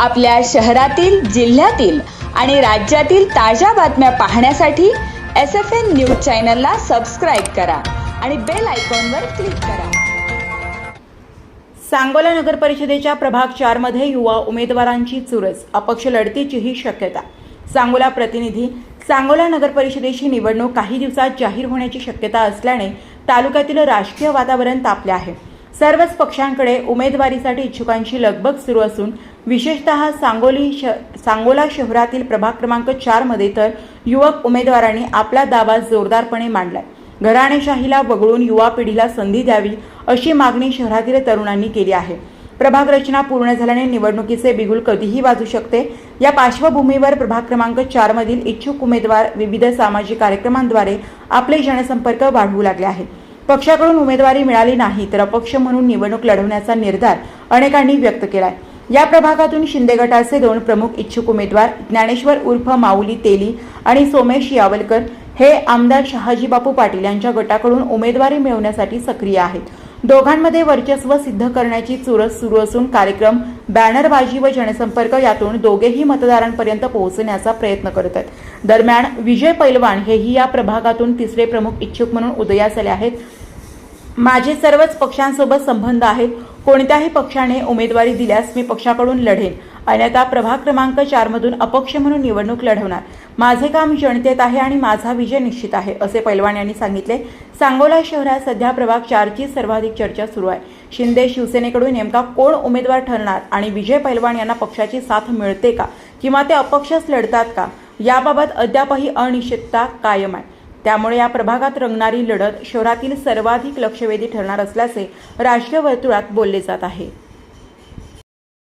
आपल्या शहरातील जिल्ह्यातील आणि राज्यातील ताज्या बातम्या पाहण्यासाठी एस एफ एन न्यूज चॅनलला सबस्क्राईब करा आणि बेल आयकॉनवर क्लिक करा. सांगोला नगर परिषदेच्या प्रभाग चारमध्ये युवा उमेदवारांची चुरस अपक्ष लढतीचीही शक्यता. सांगोला प्रतिनिधी सांगोला नगर परिषदेची निवडणूक काही दिवसात जाहीर होण्याची शक्यता असल्याने तालुक्यातील राजकीय वातावरण तापले आहे. सर्वच पक्षांकडे उमेदवारीसाठी इच्छुकांची लगबग सुरू असून विशेषतः सांगोली श सांगोला शहरातील प्रभाग क्रमांक चारमध्ये तर युवक उमेदवारांनी आपला दावा जोरदारपणे मांडलाय. घराणेशाहीला वगळून युवा पिढीला संधी द्यावी अशी मागणी शहरातील तरुणांनी केली आहे. प्रभाग रचना पूर्ण झाल्याने निवडणुकीचे बिगुल कधीही वाजू शकते. या पार्श्वभूमीवर प्रभाग क्रमांक चार मधील इच्छुक उमेदवार विविध सामाजिक कार्यक्रमांद्वारे आपले जनसंपर्क वाढवू लागले आहेत पक्षाकडून उमेदवारी मिळाली नाही तर अपक्ष म्हणून निवडणूक लढवण्याचा निर्धार अनेकांनी व्यक्त केलाय. या प्रभागातून शिंदे गटाचे दोन प्रमुख इच्छुक उमेदवार ज्ञानेश्वर उर्फ माऊली तेली आणि सोमेश यावलकर हे आमदार शहाजीबापू पाटील यांच्या गटाकडून उमेदवारी मिळवण्यासाठी सक्रिय आहेत. दोघांमध्ये वर्चस्व सिद्ध करण्याची चुरस सुरू असून कार्यक्रम बॅनरबाजी व जनसंपर्क यातून दोघेही मतदारांपर्यंत पोहोचण्याचा प्रयत्न करत आहेत. दरम्यान विजय पैलवान हेही या प्रभागातून तिसरे प्रमुख इच्छुक म्हणून उदयास आले आहेत. माझे सर्वच पक्षांसोबत संबंध आहेत. कोणत्याही पक्षाने उमेदवारी दिल्यास मी पक्षाकडून लढेन. अन्यथा प्रभाग क्रमांक चारमधून अपक्ष म्हणून निवडणूक लढवणार. माझे काम जनतेत आहे आणि माझा विजय निश्चित आहे असे पैलवान यांनी सांगितले. सांगोला शहरात सध्या प्रभाग चारची सर्वाधिक चर्चा सुरू आहे. शिंदे शिवसेनेकडून नेमका कोण उमेदवार ठरणार आणि विजय पैलवान यांना पक्षाची साथ मिळते का? किंवा ते अपक्षच लढतात का? याबाबत अद्यापही अनिश्चितता कायम आहे. त्यामुळे या प्रभागात रंगणारी लढत शहरातील सर्वाधिक लक्षवेधी ठरणार असल्याचे राजकीय वर्तुळात बोलले जात आहे.